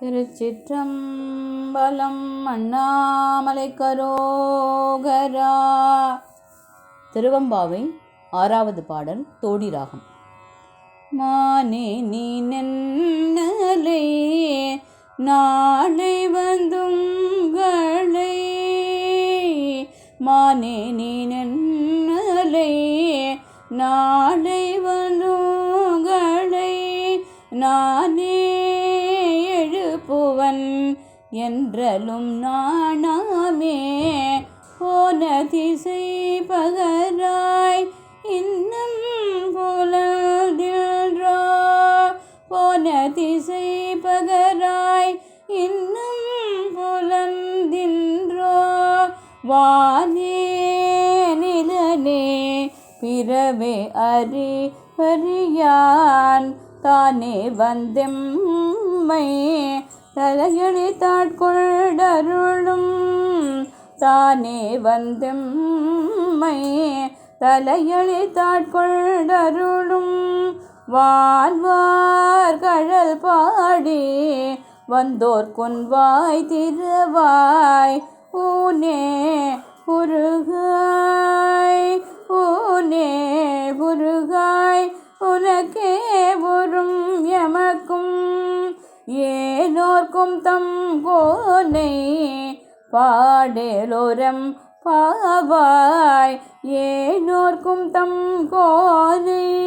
திருச்சிற்றம்பலம் அண்ணாமலை கரோகரா திருவம்பாவை ஆறாவது பாடல் தோடி ராகம் மானே நீ நென்னலை நாளை வந்துங்களை மானே நீ நென்னலை நாளை வந்துங்களை நானே எழுப்புவன் என்றலும் நாணாமே. போன திசை பகராய் இன்னும் புலதில்ரோ போன திசை பகராய் இன்னும் புலந்தின்றோ வாதே நிலனே பிறவே அறி அறியான் தானே வந்தெம்மை தலையணி தாட்கொண்டருளும். தானே வந்தெம்மை தலையணி தாட்கொண்டருளும். வாழ்வார் கழல் பாடி வந்தோர் கொன்வாய் திருவாய் ஊனே உருகாய் ஊனே உருகாய். உனக்கே உறும் எமக்கும். ஏ தம் கோனை. பாடேலோரம் பாவாய். ஏனோர்க்கும் தம் கோனை.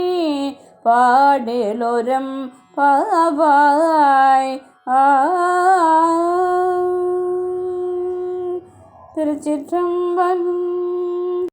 பாடேலோரம் பாவாய். ஆ. திருச்சிற்றம்பலம்